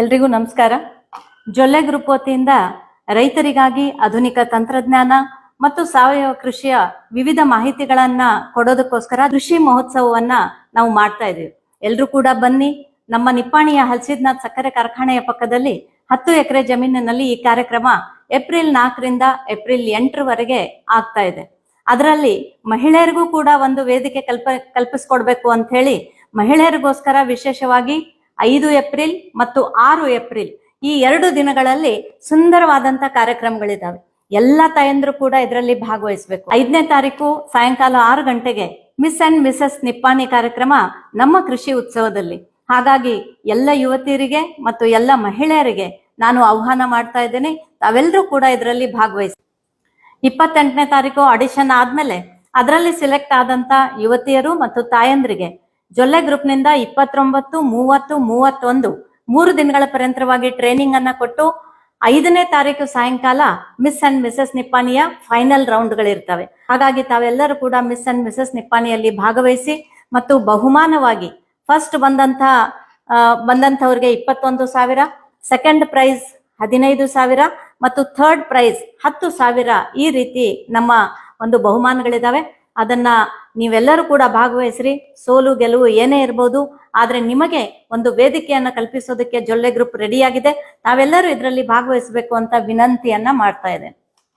ಎಲ್ರಿಗೂ ನಮಸ್ಕಾರ. ಜೊಲ್ಲೆ ಗ್ರೂಪ್ ವತಿಯಿಂದ ರೈತರಿಗಾಗಿ ಆಧುನಿಕ ತಂತ್ರಜ್ಞಾನ ಮತ್ತು ಸಾವಯವ ಕೃಷಿಯ ವಿವಿಧ ಮಾಹಿತಿಗಳನ್ನ ಕೊಡೋದಕ್ಕೋಸ್ಕರ ಕೃಷಿ ಮಹೋತ್ಸವವನ್ನ ನಾವು ಮಾಡ್ತಾ ಇದ್ದೀವಿ ಎಲ್ರು ಕೂಡ ಬನ್ನಿ. ನಮ್ಮ ನಿಪ್ಪಾಣಿಯ ಹಲಸಿದ್ನಾಥ್ ಸಕ್ಕರೆ ಕಾರ್ಖಾನೆಯ ಪಕ್ಕದಲ್ಲಿ ಹತ್ತು ಎಕರೆ ಜಮೀನಿನಲ್ಲಿ ಈ ಕಾರ್ಯಕ್ರಮ ಏಪ್ರಿಲ್ ನಾಲ್ಕರಿಂದ ಏಪ್ರಿಲ್ ಎಂಟರವರೆಗೆ ಆಗ್ತಾ ಇದೆ. ಅದರಲ್ಲಿ ಮಹಿಳೆಯರಿಗೂ ಕೂಡ ಒಂದು ವೇದಿಕೆ ಕಲ್ಪ, ಕಲ್ಪಿಸ್ಕೊಡ್ಬೇಕು ಅಂತ ಹೇಳಿ ಮಹಿಳೆಯರಿಗೋಸ್ಕರ ವಿಶೇಷವಾಗಿ ಐದು ಏಪ್ರಿಲ್ ಮತ್ತು ಆರು ಏಪ್ರಿಲ್ ಈ ಎರಡು ದಿನಗಳಲ್ಲಿ ಸುಂದರವಾದಂತ ಕಾರ್ಯಕ್ರಮಗಳಿದಾವೆ. ಎಲ್ಲ ತಾಯಂದ್ರು ಕೂಡ ಇದರಲ್ಲಿ ಭಾಗವಹಿಸಬೇಕು. ಐದನೇ ತಾರೀಕು ಸಾಯಂಕಾಲ ಆರು ಗಂಟೆಗೆ ಮಿಸ್ ಅಂಡ್ ಮಿಸಸ್ ನಿಪ್ಪಾಣಿ ಕಾರ್ಯಕ್ರಮ ನಮ್ಮ ಕೃಷಿ ಉತ್ಸವದಲ್ಲಿ. ಹಾಗಾಗಿ ಎಲ್ಲ ಯುವತಿಯರಿಗೆ ಮತ್ತು ಎಲ್ಲ ಮಹಿಳೆಯರಿಗೆ ನಾನು ಆಹ್ವಾನ ಮಾಡ್ತಾ ಇದ್ದೇನೆ. ತಾವೆಲ್ಲರೂ ಕೂಡ ಇದರಲ್ಲಿ ಭಾಗವಹಿಸಿ. ಇಪ್ಪತ್ತೆಂಟನೇ ತಾರೀಕು ಆಡಿಷನ್ ಆದ್ಮೇಲೆ ಅದರಲ್ಲಿ ಸೆಲೆಕ್ಟ್ ಆದಂತ ಯುವತಿಯರು ಮತ್ತು ತಾಯಂದ್ರಿಗೆ ಜೊಲ್ಲೆ ಗ್ರೂಪ್ನಿಂದ ಇಪ್ಪತ್ತೊಂಬತ್ತು ಮೂವತ್ತು ಮೂವತ್ತೊಂದು ಮೂರು ದಿನಗಳ ಪರ್ಯಂತರವಾಗಿ ಟ್ರೈನಿಂಗ್ ಅನ್ನ ಕೊಟ್ಟು ಐದನೇ ತಾರೀಕು ಸಾಯಂಕಾಲ ಮಿಸ್ ಅಂಡ್ ಮಿಸಸ್ ನಿಪ್ಪಾಣಿಯ ಫೈನಲ್ ರೌಂಡ್ಗಳಿರ್ತವೆ ಹಾಗಾಗಿ ತಾವೆಲ್ಲರೂ ಕೂಡ ಮಿಸ್ ಅಂಡ್ ಮಿಸಸ್ ನಿಪ್ಪಾಣಿಯಲ್ಲಿ ಭಾಗವಹಿಸಿ ಮತ್ತು ಬಹುಮಾನವಾಗಿ ಫಸ್ಟ್ ಬಂದಂತ ಆ, ಬಂದಂತವ್ರಿಗೆ ಇಪ್ಪತ್ತೊಂದು ಸಾವಿರ ಸೆಕೆಂಡ್ ಪ್ರೈಸ್ ಹದಿನೈದು ಸಾವಿರ ಮತ್ತು ಥರ್ಡ್ ಪ್ರೈಸ್ ಹತ್ತು ಸಾವಿರ ಈ ರೀತಿ ನಮ್ಮ ಒಂದು ಬಹುಮಾನಗಳಿದಾವೆ. ಅದನ್ನ ನೀವೆಲ್ಲರೂ ಕೂಡ ಭಾಗವಹಿಸ್ರಿ. ಸೋಲು, ಗೆಲುವು ಏನೇ ಇರ್ಬೋದು, ಆದ್ರೆ ನಿಮಗೆ ಒಂದು ವೇದಿಕೆಯನ್ನ ಕಲ್ಪಿಸೋದಕ್ಕೆ ಜೊಳ್ಳೆ ಗ್ರೂಪ್ ರೆಡಿಯಾಗಿದೆ ನಾವೆಲ್ಲರೂ ಇದರಲ್ಲಿ ಭಾಗವಹಿಸಬೇಕು ಅಂತ ವಿನಂತಿಯನ್ನ ಮಾಡ್ತಾ ಇದ್ದೇನೆ.